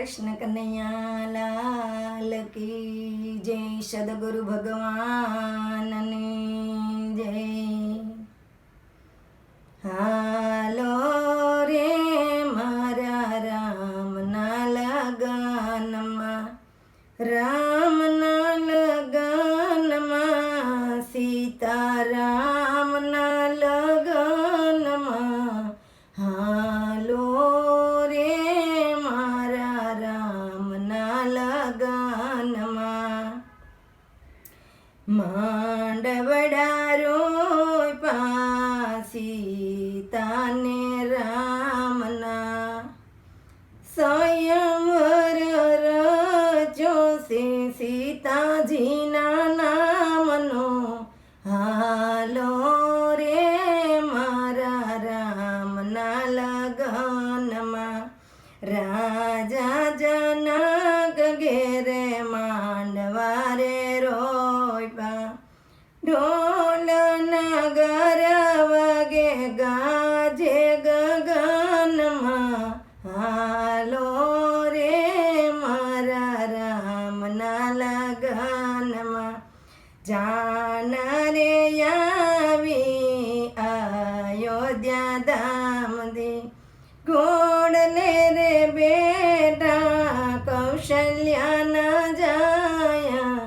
કૃષ્ણ કનૈયા લાલ કી જય સદગુરુ ભગવાનની જય હાલો રે મારા રામના લગનમાં રામના લગનમાં સીતારામના અયોધ્યા ધામ દે ઘોડલે રે બેટા કૌશલ્યા ન જાયા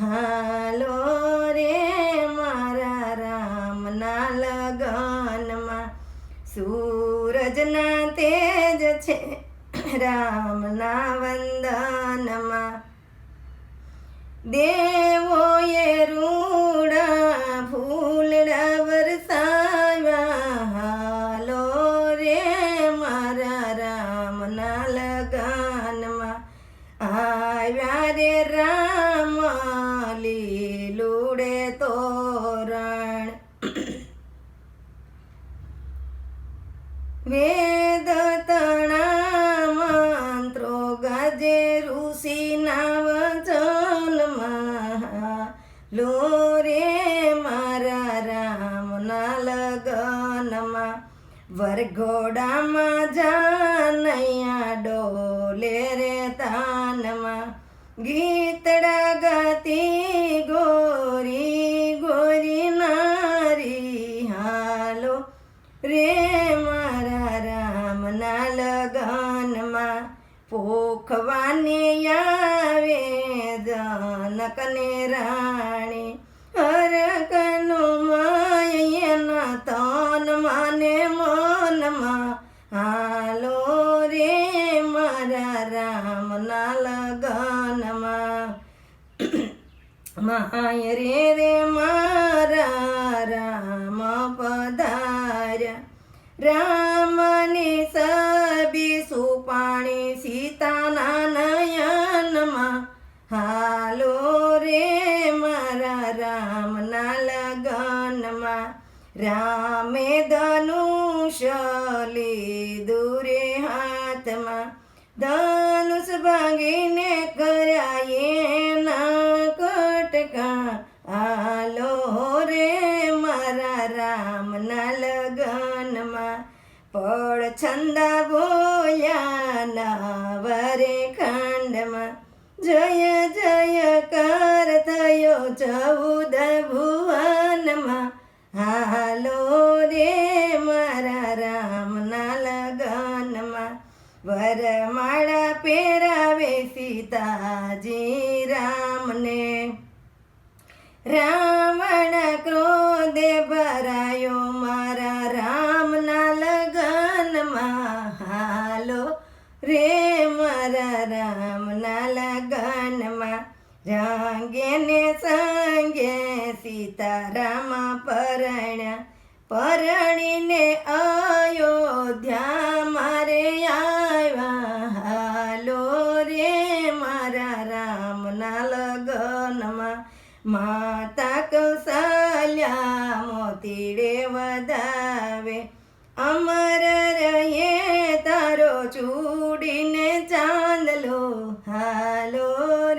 હાલો રે મારા રામના લગનમાં સૂરજના તેજ છે રામના વંદનમાં દેવોએ રૂડા વેદ તણા મંત્રો ગાજે ઋષિના વચનમાં. લો રે મારા રામના લગનમાં, વરઘોડામાં જાનૈયા ડોલે રે તાનમાં. ગીતડા ગાતી આવે જનકને રાણી. હરકનો માયના તન માને મનમાં. હાલો રે મારા રામના લગનમાં. માય રે રે મારા રામ પધાર્યા રામની સબી સુપાણી હાથમાં ધનુષ ભાંગીને કરાયે ના કટકા આલો રે મારા રામના લગનમાં પળ છંદા બોલ્યા નાવરે ખંડમાં જય જય કર થયો ચૌદ સીતાજી રામને. રાવણ ક્રોધે ભરાયો મારા રામના લગનમાં. હાલો રે મારા રામના લગનમાં. રાંગે ને સંગે સીતારામ પરણ્યા. પરણીને માતા કૌશલ્યા મોતીડે વધાવે. અમર રહે તારો ચૂડીને ચાંદલો હાલો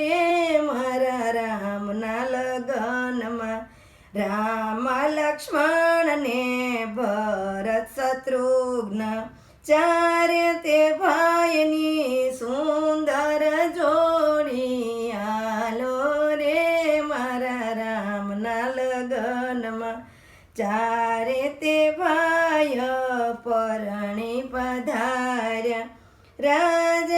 રે મારા રામના લગનમાં. રામ લક્ષ્મણ ને ભરત શત્રુઘ્ન, ચારે તે ભાઈની સુંદર രാജ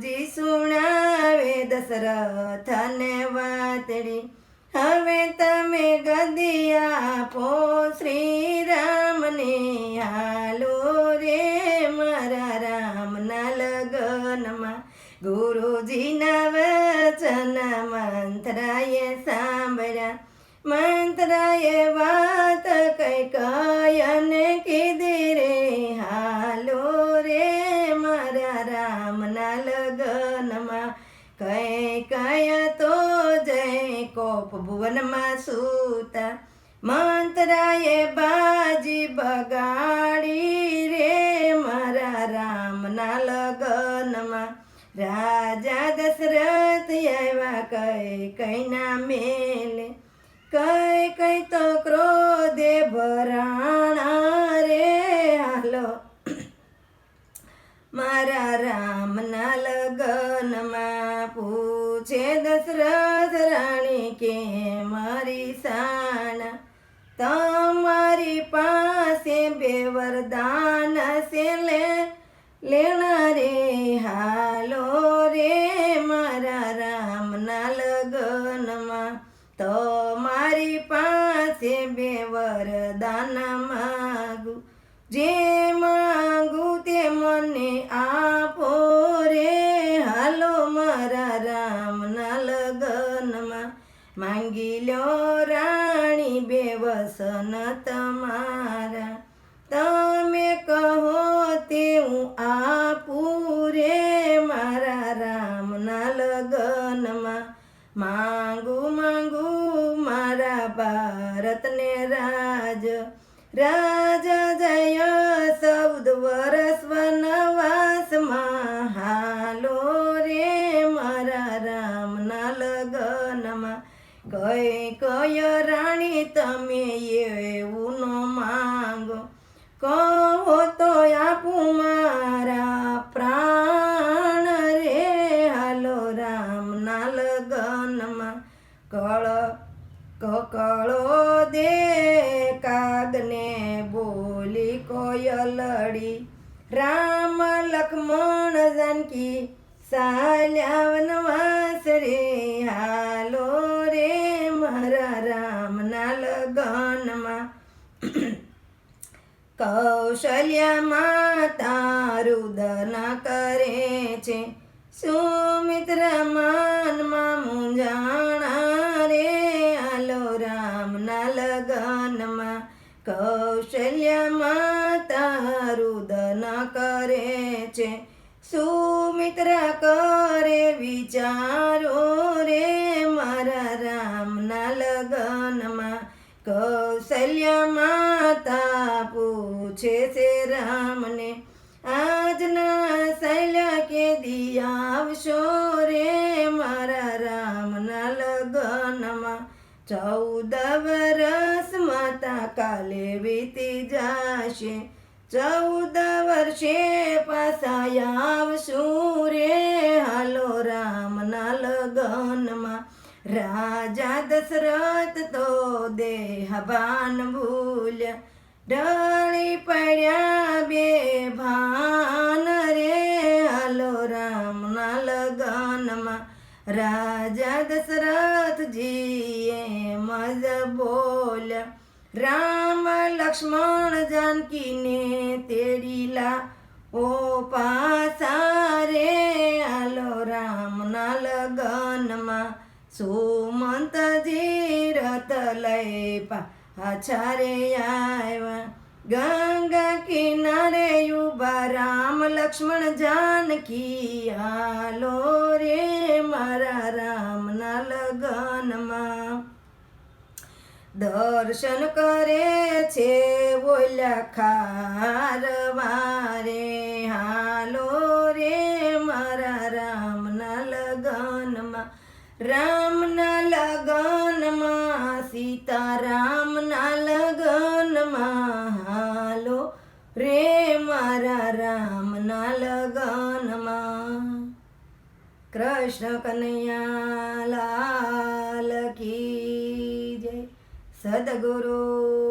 ગુરુજી સુણાવે દશરથને વાતડી. હવે તમે ગદી આપો શ્રી રામને હાલો રે મારા રામના લગનમાં. ગુરુજીના વચન મંત્રાએ સાંભળ્યા. મંત્રાએ વાત કઈ કયને કીધી. ભુવનમાં સૂતા મંતરાએ બાજી બગાડી રે મારા રામના લગનમાં. રાજા દશરથ આવ્યા કઈ કઈ ના મેલે. કઈ કઈ તો ક્રોધે ભરાણા રે હાલો. મારા રામના લગનમાં પૂછે દશરથ રાણી કે મારી સાના તમારી પાસે બે વરદાન છે લે લેણા રે હાલો રે મારા રામના લગનમાં મારી પાસે બે વરદાન માગું જે વસન તમારા. તમે કહો તે હું આપું રે મારા રામના લગનમાં. માંગુ માંગુ મારા ભારતને રાજ. રાજ જય સૌદ વરસ વનવાસમાં હાલો રે મારા રામના લગનમાં. કઈ કય તમે એવું ન માંગો. કહો તો આપું મારા પ્રાણ રે, હાલો રામના લગનમાં કળ કકળો દે, કાગને બોલી કોયલડી રામ લક્ષ્મણ જાનકી સાલ્યાવન વાસ રે હાલો કૌશલ્યા માતા રુદન કરે છે. સુમિત્ર માનમાં મુંજાણા રે. આલો રામના લગનમાં કૌશલ્ય માતા રુદન કરે છે. સુમિત્ર કરે વિચારો રામને આજના સૈલા કે દિયાવશો રે મારા રામના લગનમાં? ચૌદ વરસ માતા કાલે વીતી જાશે. ચૌદ વર્ષે પાછા આવશું રે હાલો રામના લગનમાં. રાજા દશરથ તો દેહભાન ભૂલ્યા. ડળી પડ્યા બે ભાન રે હલો રામના લગનમાં. રાજા દશરથજીએ મજ બોલ્યા, રામ લક્ષ્મણ જાનકીને તેડીલા ઓ પાસા રે હલો રામના લગનમાં. સુમંતજી રથ લઈ પાછા રે આવ્યા ગંગા કિનારે ઊભા રામ લક્ષ્મણ જાનકી. હાલો રે મારા રામના લગનમાં. દર્શન કરે છે બોલ્યા ખારવારે હાલો રે મારા રામના લગનમાં. રામના કૃષ્ણ કનૈયા લાલ કી જય. સદગુરુ